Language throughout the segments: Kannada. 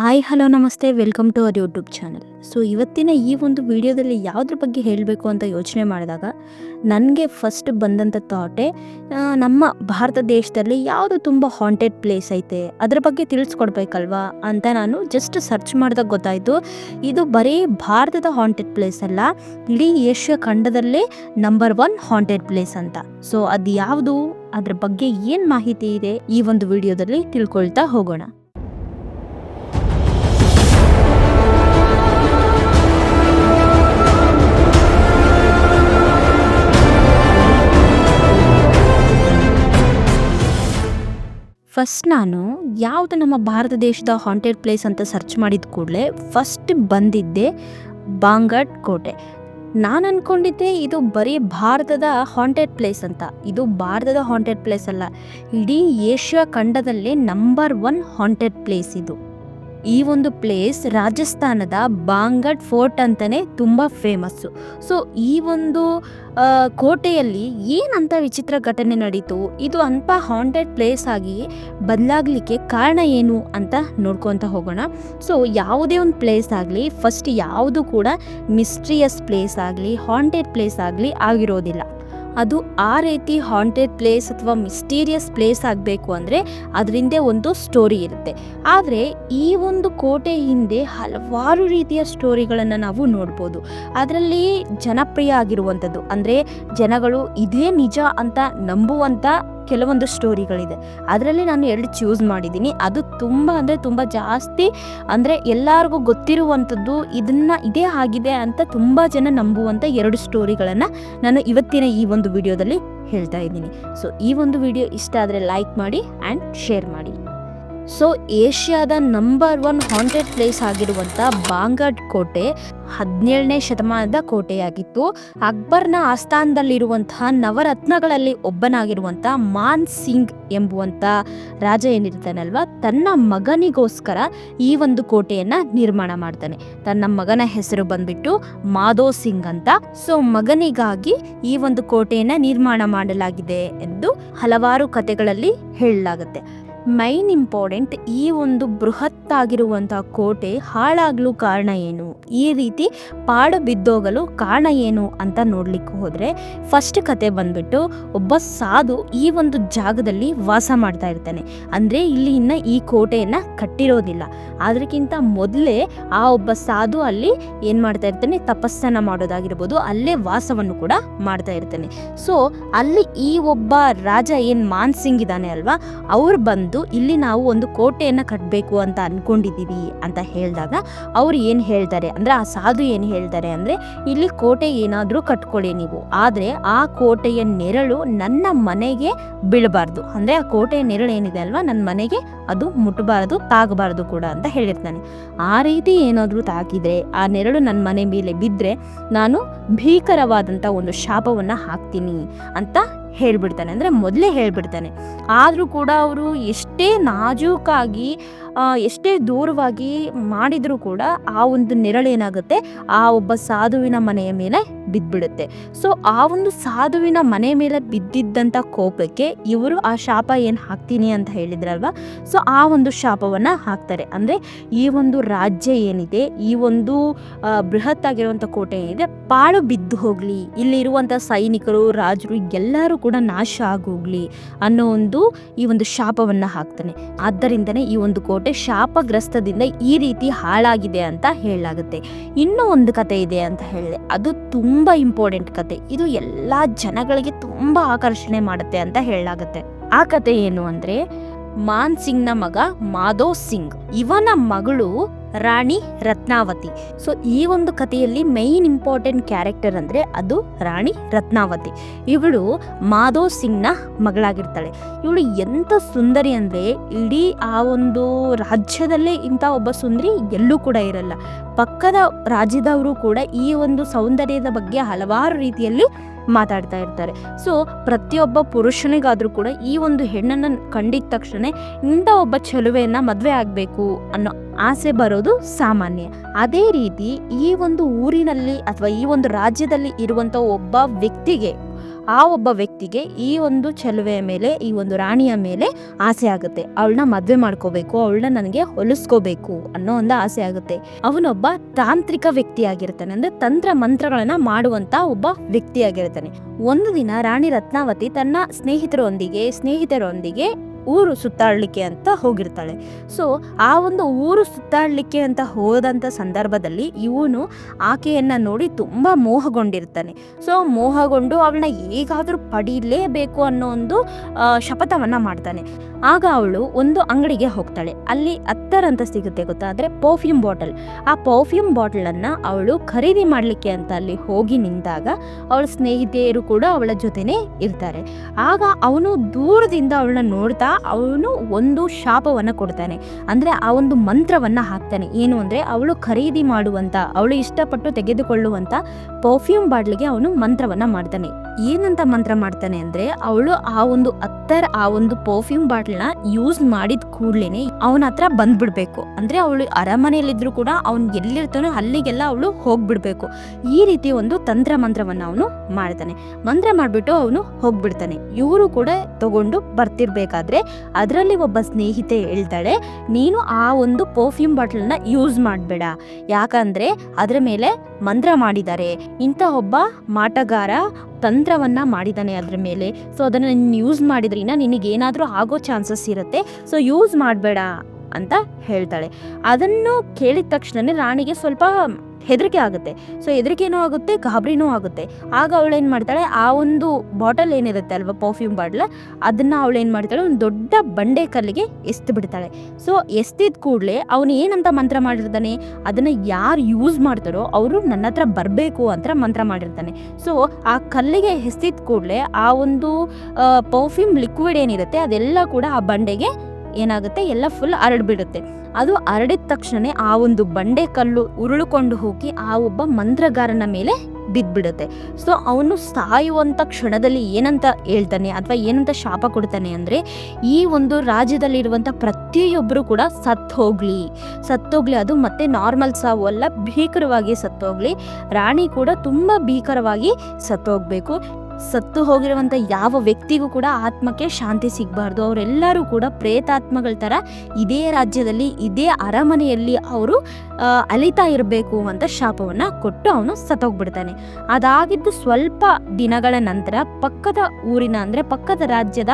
ಹಾಯ್ ಹಲೋ ನಮಸ್ತೆ. Welcome to our YouTube channel so ಇವತ್ತಿನ ಈ ಒಂದು ವಿಡಿಯೋದಲ್ಲಿ ಯಾವುದ್ರ ಬಗ್ಗೆ ಹೇಳಬೇಕು ಅಂತ ಯೋಚನೆ ಮಾಡಿದಾಗ, ನನಗೆ ಫಸ್ಟ್ ಬಂದಂಥ ಥಾಟೆ ನಮ್ಮ ಭಾರತ ದೇಶದಲ್ಲಿ ಯಾವುದು ತುಂಬ ಹಾಂಟೆಡ್ ಪ್ಲೇಸ್ ಐತೆ, ಅದ್ರ ಬಗ್ಗೆ ತಿಳಿಸ್ಕೊಡ್ಬೇಕಲ್ವಾ ಅಂತ ನಾನು ಜಸ್ಟ್ ಸರ್ಚ್ ಮಾಡಿದಾಗ ಗೊತ್ತಾಯಿತು. ಇದು ಬರೀ ಭಾರತದ ಹಾಂಟೆಡ್ ಪ್ಲೇಸ್ ಅಲ್ಲ, ಇಡೀ ಏಷ್ಯಾ ಖಂಡದಲ್ಲೇ ನಂಬರ್ ಒನ್ ಹಾಂಟೆಡ್ ಪ್ಲೇಸ್ ಅಂತ. ಸೊ ಅದು ಯಾವುದು ಅದ್ರ ಬಗ್ಗೆ ಏನು ಮಾಹಿತಿ ಇದೆ ಈ ಒಂದು ವಿಡಿಯೋದಲ್ಲಿ ತಿಳ್ಕೊಳ್ತಾ ಹೋಗೋಣ. ಫಸ್ಟ್ ನಾನು ಯಾವುದು ನಮ್ಮ ಭಾರತ ದೇಶದ ಹಾಂಟೆಡ್ ಪ್ಲೇಸ್ ಅಂತ ಸರ್ಚ್ ಮಾಡಿದ ಕೂಡಲೇ ಫಸ್ಟ್ ಬಂದಿದ್ದೆ ಬಾಂಗಡ್ ಕೋಟೆ. ನಾನು ಅಂದ್ಕೊಂಡಿದ್ದೆ ಇದು ಬರೀ ಭಾರತದ ಹಾಂಟೆಡ್ ಪ್ಲೇಸ್ ಅಂತ. ಇದು ಭಾರತದ ಹಾಂಟೆಡ್ ಪ್ಲೇಸ್ ಅಲ್ಲ. ಇಡೀ ಏಷ್ಯಾ ಖಂಡದಲ್ಲೇ ನಂಬರ್ ಒನ್ ಹಾಂಟೆಡ್ ಪ್ಲೇಸ್ ಇದು. ಈ ಒಂದು ಪ್ಲೇಸ್ ರಾಜಸ್ಥಾನದ ಬಾಂಗಡ್ ಫೋರ್ಟ್ ಅಂತಲೇ ತುಂಬ ಫೇಮಸ್ಸು ಸೊ ಈ ಒಂದು ಕೋಟೆಯಲ್ಲಿ ಏನಂತ ವಿಚಿತ್ರ ಘಟನೆ ನಡೀತು? ಇದು ಅಂತ ಹಾಂಟೆಡ್ ಪ್ಲೇಸ್ ಆಗಿ ಬದಲಾಗಲಿಕ್ಕೆ ಕಾರಣ ಏನು ಅಂತ ನೋಡ್ಕೊತ ಹೋಗೋಣ. ಸೊ ಯಾವುದೇ ಒಂದು ಪ್ಲೇಸ್ ಆಗಲಿ ಫಸ್ಟ್ ಯಾವುದು ಕೂಡ ಮಿಸ್ಟ್ರಿಯಸ್ ಪ್ಲೇಸ್ ಆಗಲಿ ಹಾಂಟೆಡ್ ಪ್ಲೇಸ್ ಆಗಲಿ ಆಗಿರೋದಿಲ್ಲ. ಅದು ಆ ರೀತಿ ಹಾಂಟೆಡ್ ಪ್ಲೇಸ್ ಅಥವಾ ಮಿಸ್ಟೀರಿಯಸ್ ಪ್ಲೇಸ್ ಆಗಬೇಕು ಅಂದರೆ ಅದರಿಂದ ಒಂದು ಸ್ಟೋರಿ ಇರುತ್ತೆ. ಆದರೆ ಈ ಒಂದು ಕೋಟೆ ಹಿಂದೆ ಹಲವಾರು ರೀತಿಯ ಸ್ಟೋರಿಗಳನ್ನು ನಾವು ನೋಡ್ಬೋದು. ಅದರಲ್ಲಿ ಜನಪ್ರಿಯ ಆಗಿರುವಂಥದ್ದು ಅಂದರೆ ಜನಗಳು ಇದೇ ನಿಜ ಅಂತ ನಂಬುವಂಥ ಕೆಲವೊಂದು ಸ್ಟೋರಿಗಳಿದೆ. ಅದರಲ್ಲಿ ನಾನು ಎರಡು ಚೂಸ್ ಮಾಡಿದ್ದೀನಿ. ಅದು ತುಂಬ ಅಂದರೆ ತುಂಬ ಜಾಸ್ತಿ ಅಂದರೆ ಎಲ್ಲರಿಗೂ ಗೊತ್ತಿರುವಂಥದ್ದು ಇದನ್ನು ಇದೇ ಆಗಿದೆ ಅಂತ ತುಂಬ ಜನ ನಂಬುವಂಥ ಎರಡು ಸ್ಟೋರಿಗಳನ್ನು ನಾನು ಇವತ್ತಿನ ಈ ಒಂದು ವಿಡಿಯೋದಲ್ಲಿ ಹೇಳ್ತಾ ಇದ್ದೀನಿ. ಸೊ ಈ ಒಂದು ವಿಡಿಯೋ ಇಷ್ಟ ಆದರೆ ಲೈಕ್ ಮಾಡಿ ಆ್ಯಂಡ್ ಶೇರ್ ಮಾಡಿ. ಸೊ ಏಷ್ಯಾದ ನಂಬರ್ ಒನ್ ಹಾಂಟೆಡ್ ಪ್ಲೇಸ್ ಆಗಿರುವಂಥ ಬಾಂಗಡ್ ಕೋಟೆ ಹದಿನೇಳನೇ ಶತಮಾನದ ಕೋಟೆಯಾಗಿತ್ತು. ಅಕ್ಬರ್ನ ಆಸ್ಥಾನದಲ್ಲಿರುವಂತಹ ನವರತ್ನಗಳಲ್ಲಿ ಒಬ್ಬನಾಗಿರುವಂಥ ಮಾನ್ ಸಿಂಗ್ ಎಂಬುವಂಥ ರಾಜ ಏನಿರ್ತಾನಲ್ವ, ತನ್ನ ಮಗನಿಗೋಸ್ಕರ ಈ ಒಂದು ಕೋಟೆಯನ್ನ ನಿರ್ಮಾಣ ಮಾಡ್ತಾನೆ. ತನ್ನ ಮಗನ ಹೆಸರು ಬಂದ್ಬಿಟ್ಟು ಮಾಧೋ ಸಿಂಗ್ ಅಂತ. ಸೊ ಮಗನಿಗಾಗಿ ಈ ಒಂದು ಕೋಟೆಯನ್ನ ನಿರ್ಮಾಣ ಮಾಡಲಾಗಿದೆ ಎಂದು ಹಲವಾರು ಕಥೆಗಳಲ್ಲಿ ಹೇಳಲಾಗುತ್ತೆ. ಮೈನ್ ಇಂಪಾರ್ಟೆಂಟ್ ಈ ಒಂದು ಬೃಹತ್ ಆಗಿರುವಂತಹ ಕೋಟೆ ಹಾಳಾಗಲು ಕಾರಣ ಏನು? ಈ ರೀತಿ ಪಾಡು ಬಿದ್ದೋಗಲು ಕಾರಣ ಏನು ಅಂತ ನೋಡ್ಲಿಕ್ಕೆ ಹೋದ್ರೆ ಫಸ್ಟ್ ಕತೆ ಬಂದ್ಬಿಟ್ಟು ಒಬ್ಬ ಸಾಧು ಈ ಒಂದು ಜಾಗದಲ್ಲಿ ವಾಸ ಮಾಡ್ತಾ ಇರ್ತಾನೆ. ಅಂದ್ರೆ ಇಲ್ಲಿ ಇನ್ನ ಈ ಕೋಟೆಯನ್ನ ಕಟ್ಟಿರೋದಿಲ್ಲ. ಅದಕ್ಕಿಂತ ಮೊದಲೇ ಆ ಒಬ್ಬ ಸಾಧು ಅಲ್ಲಿ ಏನ್ ಮಾಡ್ತಾ ಇರ್ತಾನೆ? ತಪಸ್ಸನ್ನ ಮಾಡೋದಾಗಿರ್ಬೋದು, ಅಲ್ಲೇ ವಾಸವನ್ನು ಕೂಡ ಮಾಡ್ತಾ ಇರ್ತಾನೆ. ಸೊ ಅಲ್ಲಿ ಈ ಒಬ್ಬ ರಾಜ ಏನ್ ಮಾನ್ ಸಿಂಗ್ ಇದ್ದಾನೆ ಅಲ್ವಾ? ಅವ್ರು ಬಂದು ಇಲ್ಲಿ ನಾವು ಒಂದು ಕೋಟೆಯನ್ನು ಕಟ್ಟಬೇಕು ಅಂತ ಅಂದ್ಕೊಂಡಿದ್ದೀವಿ ಅಂತ ಹೇಳಿದಾಗ ಅವ್ರು ಏನು ಹೇಳ್ತಾರೆ ಅಂದರೆ, ಆ ಸಾಧು ಏನು ಹೇಳ್ತಾರೆ ಅಂದರೆ, ಇಲ್ಲಿ ಕೋಟೆ ಏನಾದರೂ ಕಟ್ಕೊಳ್ಳಿ ನೀವು. ಆದರೆ ಆ ಕೋಟೆಯ ನೆರಳು ನನ್ನ ಮನೆಗೆ ಬೀಳಬಾರ್ದು. ಅಂದರೆ ಆ ಕೋಟೆಯ ನೆರಳು ಏನಿದೆ ಅಲ್ವಾ? ನನ್ನ ಮನೆಗೆ ಅದು ಮುಟ್ಟಬಾರದು ತಾಗಬಾರದು ಕೂಡ ಅಂತ ಹೇಳಿರ್ತಾನೆ. ಆ ರೀತಿ ಏನಾದರೂ ತಾಕಿದರೆ, ಆ ನೆರಳು ನನ್ನ ಮನೆ ಮೇಲೆ ಬಿದ್ದರೆ ನಾನು ಭೀಕರವಾದಂಥ ಒಂದು ಶಾಪವನ್ನು ಹಾಕ್ತೀನಿ ಅಂತ ಹೇಳ್ಬಿಡ್ತಾನೆ, ಅಂದರೆ ಮೊದಲೇ ಹೇಳಿಬಿಡ್ತಾನೆ. ಆದರೂ ಕೂಡ ಅವರು ಎಷ್ಟೇ ನಾಜೂಕಾಗಿ ಎಷ್ಟೇ ದೂರವಾಗಿ ಮಾಡಿದರೂ ಕೂಡ ಆ ಒಂದು ನೆರಳೇನಾಗುತ್ತೆ ಆ ಒಬ್ಬ ಸಾಧುವಿನ ಮನೆಯ ಮೇಲೆ ಬಿದ್ದುಬಿಡುತ್ತೆ ಸೊ ಆ ಒಂದು ಸಾಧುವಿನ ಮನೆ ಮೇಲೆ ಬಿದ್ದಿದ್ದಂಥ ಕೋಪಕ್ಕೆ ಇವರು ಆ ಶಾಪ ಏನು ಹಾಕ್ತೀನಿ ಅಂತ ಹೇಳಿದ್ರಲ್ವ? ಸೊ ಆ ಒಂದು ಶಾಪವನ್ನು ಹಾಕ್ತಾರೆ. ಅಂದರೆ ಈ ಒಂದು ರಾಜ್ಯ ಏನಿದೆ, ಈ ಒಂದು ಬೃಹತ್ ಆಗಿರುವಂಥ ಕೋಟೆ ಏನಿದೆ, ಪಾಳು ಬಿದ್ದು ಹೋಗಲಿ. ಇಲ್ಲಿರುವಂಥ ಸೈನಿಕರು, ರಾಜರು, ಎಲ್ಲರೂ ಕೂಡ ನಾಶ ಆಗೋಗ್ಲಿ ಅನ್ನೋ ಒಂದು ಈ ಒಂದು ಶಾಪವನ್ನು ಹಾಕ್ತಾನೆ. ಆದ್ದರಿಂದನೇ ಈ ಒಂದು ಕೋಟೆ ಶಾಪಗ್ರಸ್ತದಿಂದ ಈ ರೀತಿ ಹಾಳಾಗಿದೆ ಅಂತ ಹೇಳಲಾಗುತ್ತೆ. ಇನ್ನೂ ಒಂದು ಕತೆ ಇದೆ ಅಂತ ಹೇಳಿದೆ. ಅದು ತುಂಬ ಇಂಪಾರ್ಟೆಂಟ್ ಕತೆ. ಇದು ಎಲ್ಲ ಜನಗಳಿಗೆ ತುಂಬ ಆಕರ್ಷಣೆ ಮಾಡುತ್ತೆ ಅಂತ ಹೇಳಲಾಗುತ್ತೆ. ಆ ಕತೆ ಏನು ಅಂದರೆ, ಮಾನ್ ಸಿಂಗ್ನ ಮಗ ಮಾಧೋ ಸಿಂಗ್. ಇವನ ಮಗಳು ರಾಣಿ ರತ್ನಾವತಿ. ಸೊ ಈ ಒಂದು ಕಥೆಯಲ್ಲಿ ಮೈನ್ ಇಂಪಾರ್ಟೆಂಟ್ ಕ್ಯಾರೆಕ್ಟರ್ ಅಂದರೆ ಅದು ರಾಣಿ ರತ್ನಾವತಿ. ಇವಳು ಮಾಧವ್ ಸಿಂಗ್ನ ಮಗಳಾಗಿರ್ತಾಳೆ. ಇವಳು ಎಂಥ ಸುಂದರಿ ಅಂದರೆ ಇಡೀ ಆ ಒಂದು ರಾಜ್ಯದಲ್ಲೇ ಇಂಥ ಒಬ್ಬ ಸುಂದರಿ ಎಲ್ಲೂ ಕೂಡ ಇರಲ್ಲ. ಪಕ್ಕದ ರಾಜ್ಯದವರು ಕೂಡ ಈ ಒಂದು ಸೌಂದರ್ಯದ ಬಗ್ಗೆ ಹಲವಾರು ರೀತಿಯಲ್ಲಿ ಮಾತಾಡ್ತಾ ಇರ್ತಾರೆ. ಸೊ ಪ್ರತಿಯೊಬ್ಬ ಪುರುಷನಿಗಾದರೂ ಕೂಡ ಈ ಒಂದು ಹೆಣ್ಣನ್ನು ಕಂಡಿದ ತಕ್ಷಣ ಇಂಥ ಒಬ್ಬ ಚೆಲುವೆಯನ್ನು ಮದುವೆ ಆಗಬೇಕು ಅನ್ನೋ ಆಸೆ ಬರೋದು ಸಾಮಾನ್ಯ. ಅದೇ ರೀತಿ ಈ ಒಂದು ಊರಿನಲ್ಲಿ ಅಥವಾ ಈ ಒಂದು ರಾಜ್ಯದಲ್ಲಿ ಇರುವಂಥ ಒಬ್ಬ ವ್ಯಕ್ತಿಗೆ ಆ ಒಬ್ಬ ವ್ಯಕ್ತಿಗೆ ಈ ಒಂದು ಚೆಲುವೆಯ ಮೇಲೆ, ಈ ಒಂದು ರಾಣಿಯ ಮೇಲೆ ಆಸೆ ಆಗುತ್ತೆ. ಅವಳನ್ನ ಮದ್ವೆ ಮಾಡ್ಕೋಬೇಕು, ಅವಳನ್ನ ನನಗೆ ಹೊಲಿಸ್ಕೋಬೇಕು ಅನ್ನೋ ಒಂದು ಆಸೆ ಆಗುತ್ತೆ. ಅವನೊಬ್ಬ ತಾಂತ್ರಿಕ ವ್ಯಕ್ತಿಯಾಗಿರ್ತಾನೆ, ಅಂದ್ರೆ ತಂತ್ರ ಮಂತ್ರಗಳನ್ನ ಮಾಡುವಂತ ಒಬ್ಬ ವ್ಯಕ್ತಿಯಾಗಿರ್ತಾನೆ. ಒಂದು ದಿನ ರಾಣಿ ರತ್ನಾವತಿ ತನ್ನ ಸ್ನೇಹಿತರೊಂದಿಗೆ ಸ್ನೇಹಿತರೊಂದಿಗೆ ಊರು ಸುತ್ತಾಡಲಿಕ್ಕೆ ಅಂತ ಹೋಗಿರ್ತಾಳೆ. ಸೊ ಆ ಒಂದು ಊರು ಸುತ್ತಾಡಲಿಕ್ಕೆ ಅಂತ ಹೋದಂಥ ಸಂದರ್ಭದಲ್ಲಿ ಇವನು ಆಕೆಯನ್ನು ನೋಡಿ ತುಂಬ ಮೋಹಗೊಂಡಿರ್ತಾನೆ. ಸೊ ಮೋಹಗೊಂಡು ಅವಳನ್ನ ಹೇಗಾದರೂ ಪಡೀಲೇಬೇಕು ಅನ್ನೋ ಒಂದು ಶಪಥವನ್ನು ಮಾಡ್ತಾನೆ. ಆಗ ಅವಳು ಒಂದು ಅಂಗಡಿಗೆ ಹೋಗ್ತಾಳೆ. ಅಲ್ಲಿ ಹತ್ತರ ಅಂತ ಸಿಗುತ್ತೆ ಗೊತ್ತಾ? ಅಂದರೆ ಪರ್ಫ್ಯೂಮ್ ಬಾಟಲ್ ಆ ಪರ್ಫ್ಯೂಮ್ ಬಾಟಲನ್ನು ಅವಳು ಖರೀದಿ ಮಾಡಲಿಕ್ಕೆ ಅಂತ ಅಲ್ಲಿ ಹೋಗಿ ನಿಂತಾಗ ಅವಳ ಸ್ನೇಹಿತೆಯರು ಕೂಡ ಅವಳ ಜೊತೆನೇ ಇರ್ತಾರೆ. ಆಗ ಅವನು ದೂರದಿಂದ ಅವಳನ್ನ ನೋಡ್ತಾ ಅವನು ಒಂದು ಶಾಪವನ್ನು ಕೊಡ್ತಾನೆ. ಅಂದರೆ ಆ ಒಂದು ಮಂತ್ರವನ್ನು ಹಾಕ್ತಾನೆ. ಏನು ಅಂದರೆ, ಅವಳು ಖರೀದಿ ಮಾಡುವಂಥ ಅವಳು ಇಷ್ಟಪಟ್ಟು ತೆಗೆದುಕೊಳ್ಳುವಂಥ ಪರ್ಫ್ಯೂಮ್ ಬಾಟ್ಲಿಗೆ ಅವನು ಮಂತ್ರವನ್ನು ಮಾಡ್ತಾನೆ. ಏನಂತ ಮಂತ್ರ ಮಾಡ್ತಾನೆ ಅಂದ್ರೆ ಅವಳು ಆ ಒಂದು ಅತ್ತರ್, ಆ ಒಂದು ಪರ್ಫ್ಯೂಮ್ ಬಾಟ್ಲನ್ನ ಯೂಸ್ ಮಾಡಿದ ಕೂಡ್ಲೇನೆ ಅವನ ಹತ್ರ ಬಂದ್ಬಿಡ್ಬೇಕು. ಅಂದ್ರೆ ಅವಳು ಅರಮನೆಯಲ್ಲಿದ್ರು ಕೂಡ ಅವನ್ ಎಲ್ಲಿರ್ತಾನೋ ಅಲ್ಲಿಗೆಲ್ಲ ಅವಳು ಹೋಗ್ಬಿಡ್ಬೇಕು. ಈ ರೀತಿ ಒಂದು ತಂತ್ರ ಮಂತ್ರವನ್ನ ಅವನು ಮಾಡ್ತಾನೆ. ಮಂತ್ರ ಮಾಡಿಬಿಟ್ಟು ಅವನು ಹೋಗ್ಬಿಡ್ತಾನೆ. ಇವರು ಕೂಡ ತಗೊಂಡು ಬರ್ತಿರ್ಬೇಕಾದ್ರೆ ಅದರಲ್ಲಿ ಒಬ್ಬ ಸ್ನೇಹಿತೆ ಹೇಳ್ತಾಳೆ, ನೀನು ಆ ಒಂದು ಪರ್ಫ್ಯೂಮ್ ಬಾಟ್ಲನ್ನ ಯೂಸ್ ಮಾಡಬೇಡ. ಯಾಕಂದ್ರೆ ಅದರ ಮೇಲೆ ಮಂತ್ರ ಮಾಡಿದ್ದಾರೆ. ಇಂಥ ಒಬ್ಬ ಮಾಟಗಾರ ತಂತ್ರವನ್ನ ಮಾಡಿದ್ದಾನೆ ಅದ್ರ ಮೇಲೆ. ಸೊ ಅದನ್ನು ನೀನು ಯೂಸ್ ಮಾಡಿದ್ರಿಂದ ನಿನಗೇನಾದರೂ ಆಗೋ ಚಾನ್ಸಸ್ ಇರುತ್ತೆ. ಸೊ ಯೂಸ್ ಮಾಡಬೇಡ ಅಂತ ಹೇಳ್ತಾಳೆ. ಅದನ್ನು ಕೇಳಿದ ತಕ್ಷಣನೇ ರಾಣಿಗೆ ಸ್ವಲ್ಪ ಹೆದರಿಕೆ ಆಗುತ್ತೆ. ಸೊ ಹೆದರಿಕೆನೂ ಆಗುತ್ತೆ, ಗಾಬರಿನೂ ಆಗುತ್ತೆ. ಆಗ ಅವಳು ಏನು ಮಾಡ್ತಾಳೆ, ಆ ಒಂದು ಬಾಟಲ್ ಏನಿರುತ್ತೆ ಅಲ್ವಾ ಪರ್ಫ್ಯೂಮ್ ಬಾಟ್ಲ್ ಅದನ್ನು ಅವಳು ಏನು ಮಾಡ್ತಾಳೆ, ಒಂದು ದೊಡ್ಡ ಬಂಡೆ ಕಲ್ಲಿಗೆ ಎಸ್ತು ಬಿಡ್ತಾಳೆ. ಸೊ ಎಸ್ತಿದ ಕೂಡಲೇ ಅವನು ಏನಂತ ಮಂತ್ರ ಮಾಡಿರ್ತಾನೆ, ಅದನ್ನು ಯಾರು ಯೂಸ್ ಮಾಡ್ತಾರೋ ಅವರು ನನ್ನ ಹತ್ರ ಬರಬೇಕು ಅಂತ ಮಂತ್ರ ಮಾಡಿರ್ತಾನೆ. ಸೊ ಆ ಕಲ್ಲಿಗೆ ಎಸ್ತಿದ ಕೂಡಲೇ ಆ ಒಂದು ಪರ್ಫ್ಯೂಮ್ ಲಿಕ್ವಿಡ್ ಏನಿರುತ್ತೆ, ಅದೆಲ್ಲ ಕೂಡ ಆ ಬಂಡೆಗೆ ಏನಾಗುತ್ತೆ? ಎಲ್ಲ ಫುಲ್ ಹರಡ್ಬಿಡುತ್ತೆ ಅದು ಹರಡಿದ ತಕ್ಷಣ ಆ ಒಂದು ಬಂಡೆ ಕಲ್ಲು ಉರುಳುಕೊಂಡು ಹೋಗಿ ಆ ಒಬ್ಬ ಮಂತ್ರಗಾರನ ಮೇಲೆ ಬಿದ್ದ್ಬಿಡುತ್ತೆ ಸೊ ಅವನು ಸಾಯುವಂಥ ಕ್ಷಣದಲ್ಲಿ ಏನಂತ ಹೇಳ್ತಾನೆ ಅಥವಾ ಏನಂತ ಶಾಪ ಕೊಡ್ತಾನೆ ಅಂದರೆ, ಈ ಒಂದು ರಾಜ್ಯದಲ್ಲಿರುವಂಥ ಪ್ರತಿಯೊಬ್ಬರು ಕೂಡ ಸತ್ತು ಹೋಗ್ಲಿ. ಸತ್ತೋಗ್ಲಿ ಅದು ಮತ್ತೆ ನಾರ್ಮಲ್ ಸಾವು ಅಲ್ಲ, ಭೀಕರವಾಗಿ ಸತ್ತೋಗ್ಲಿ ರಾಣಿ ಕೂಡ ತುಂಬ ಭೀಕರವಾಗಿ ಸತ್ತೋಗ್ಬೇಕು ಸತ್ತು ಹೋಗಿರುವಂಥ ಯಾವ ವ್ಯಕ್ತಿಗೂ ಕೂಡ ಆತ್ಮಕ್ಕೆ ಶಾಂತಿ ಸಿಗಬಾರ್ದು. ಅವರೆಲ್ಲರೂ ಕೂಡ ಪ್ರೇತಾತ್ಮಗಳ ಥರ ಇದೇ ರಾಜ್ಯದಲ್ಲಿ, ಇದೇ ಅರಮನೆಯಲ್ಲಿ ಅವರು ಅಲಿತಾ ಇರಬೇಕು ಅಂತ ಶಾಪವನ್ನು ಕೊಟ್ಟು ಅವನು ಸತ್ತೋಗ್ಬಿಡ್ತಾನೆ. ಅದಾಗಿದ್ದು ಸ್ವಲ್ಪ ದಿನಗಳ ನಂತರ ಪಕ್ಕದ ಊರಿನ ಅಂದರೆ ಪಕ್ಕದ ರಾಜ್ಯದ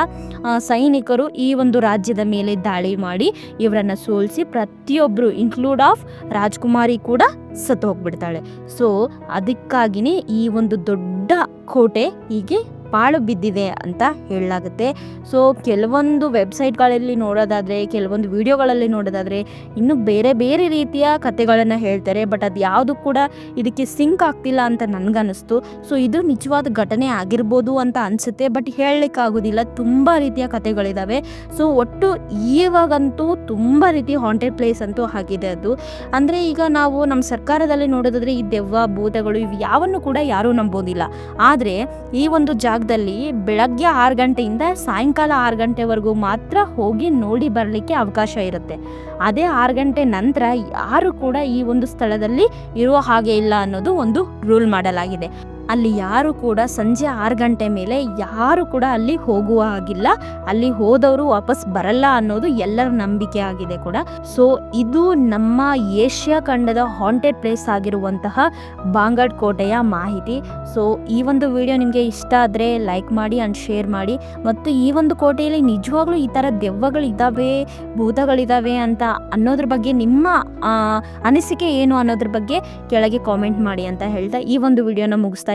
ಸೈನಿಕರು ಈ ಒಂದು ರಾಜ್ಯದ ಮೇಲೆ ದಾಳಿ ಮಾಡಿ ಇವರನ್ನು ಸೋಲಿಸಿ ಪ್ರತಿಯೊಬ್ಬರು ಇನ್ಕ್ಲೂಡ್ ಆಫ್ ರಾಜ್ಕುಮಾರಿ ಕೂಡ ಸತ್ತು ಹೋಗ್ಬಿಡ್ತಾಳೆ ಸೊ ಅದಕ್ಕಾಗಿನೇ ಈ ಒಂದು ದೊಡ್ಡ ಕೋಟೆ ಹೀಗೆ ಪಾಳು ಬಿದ್ದಿದೆ ಅಂತ ಹೇಳಲಾಗುತ್ತೆ. ಸೊ ಕೆಲವೊಂದು ವೆಬ್ಸೈಟ್ಗಳಲ್ಲಿ ನೋಡೋದಾದರೆ, ಕೆಲವೊಂದು ವಿಡಿಯೋಗಳಲ್ಲಿ ನೋಡೋದಾದರೆ, ಇನ್ನೂ ಬೇರೆ ಬೇರೆ ರೀತಿಯ ಕಥೆಗಳನ್ನು ಹೇಳ್ತಾರೆ ಬಟ್ ಅದು ಯಾವುದು ಕೂಡ ಇದಕ್ಕೆ ಸಿಂಕ್ ಆಗ್ತಿಲ್ಲ ಅಂತ ನನಗನ್ನಿಸ್ತು. ಸೊ ಇದು ನಿಜವಾದ ಘಟನೆ ಆಗಿರ್ಬೋದು ಅಂತ ಅನಿಸುತ್ತೆ ಬಟ್ ಹೇಳಲಿಕ್ಕಾಗೋದಿಲ್ಲ. ತುಂಬ ರೀತಿಯ ಕಥೆಗಳಿದ್ದಾವೆ ಸೊ ಒಟ್ಟು ಇವಾಗಂತೂ ತುಂಬ ರೀತಿ ಹಾಂಟೆಡ್ ಪ್ಲೇಸ್ ಅಂತೂ ಆಗಿದೆ ಅದು. ಅಂದರೆ ಈಗ ನಾವು ನಮ್ಮ ಸರ್ಕಾರದಲ್ಲಿ ನೋಡೋದಾದರೆ, ಈ ದೆವ್ವ, ಭೂತಗಳು ಇವು ಯಾವನ್ನು ಕೂಡ ಯಾರೂ ನಂಬೋದಿಲ್ಲ. ಆದರೆ, ಈ ಒಂದು ಜಾಗದಲ್ಲಿ ಬೆಳಗ್ಗೆ ಆರು ಗಂಟೆಯಿಂದ ಸಾಯಂಕಾಲ ಆರು ಗಂಟೆವರೆಗೂ ಮಾತ್ರ ಹೋಗಿ ನೋಡಿ ಬರಲಿಕ್ಕೆ ಅವಕಾಶ ಇರುತ್ತೆ. ಅದೇ ಆರು ಗಂಟೆ ನಂತರ ಯಾರು ಕೂಡ ಈ ಒಂದು ಸ್ಥಳದಲ್ಲಿ ಇರುವ ಹಾಗೆ ಇಲ್ಲ ಅನ್ನೋದು ಒಂದು ರೂಲ್ ಮಾಡಲಾಗಿದೆ. ಅಲ್ಲಿ ಯಾರು ಕೂಡ ಸಂಜೆ ಆರು ಗಂಟೆ ಮೇಲೆ ಯಾರು ಕೂಡ ಅಲ್ಲಿ ಹೋಗುವ ಹಾಗಿಲ್ಲ. ಅಲ್ಲಿ ಹೋದವರು ವಾಪಸ್ ಬರಲ್ಲ ಅನ್ನೋದು ಎಲ್ಲರ ನಂಬಿಕೆ ಆಗಿದೆ ಕೂಡ. ಸೊ ಇದು ನಮ್ಮ ಏಷ್ಯಾ ಖಂಡದ ಹಾಂಟೆಡ್ ಪ್ಲೇಸ್ ಆಗಿರುವಂತಹ ಬಾಂಗಡ್ ಕೋಟೆಯ ಮಾಹಿತಿ. ಸೊ ಈ ಒಂದು ವಿಡಿಯೋ ನಿಮಗೆ ಇಷ್ಟ ಆದರೆ ಲೈಕ್ ಮಾಡಿ ಆ್ಯಂಡ್ ಶೇರ್ ಮಾಡಿ. ಮತ್ತು ಈ ಒಂದು ಕೋಟೆಯಲ್ಲಿ ನಿಜವಾಗ್ಲೂ ಈ ಥರ ದೆವ್ವಗಳು ಇದ್ದಾವೆ ಭೂತಗಳಿದ್ದಾವೆ ಅಂತ ಅನ್ನೋದ್ರ ಬಗ್ಗೆ ನಿಮ್ಮ ಅನಿಸಿಕೆ ಏನು ಅನ್ನೋದ್ರ ಬಗ್ಗೆ ಕೆಳಗೆ ಕಾಮೆಂಟ್ ಮಾಡಿ ಅಂತ ಹೇಳ್ತಾ ಈ ಒಂದು ವಿಡಿಯೋನ ಮುಗಿಸ್ತಾ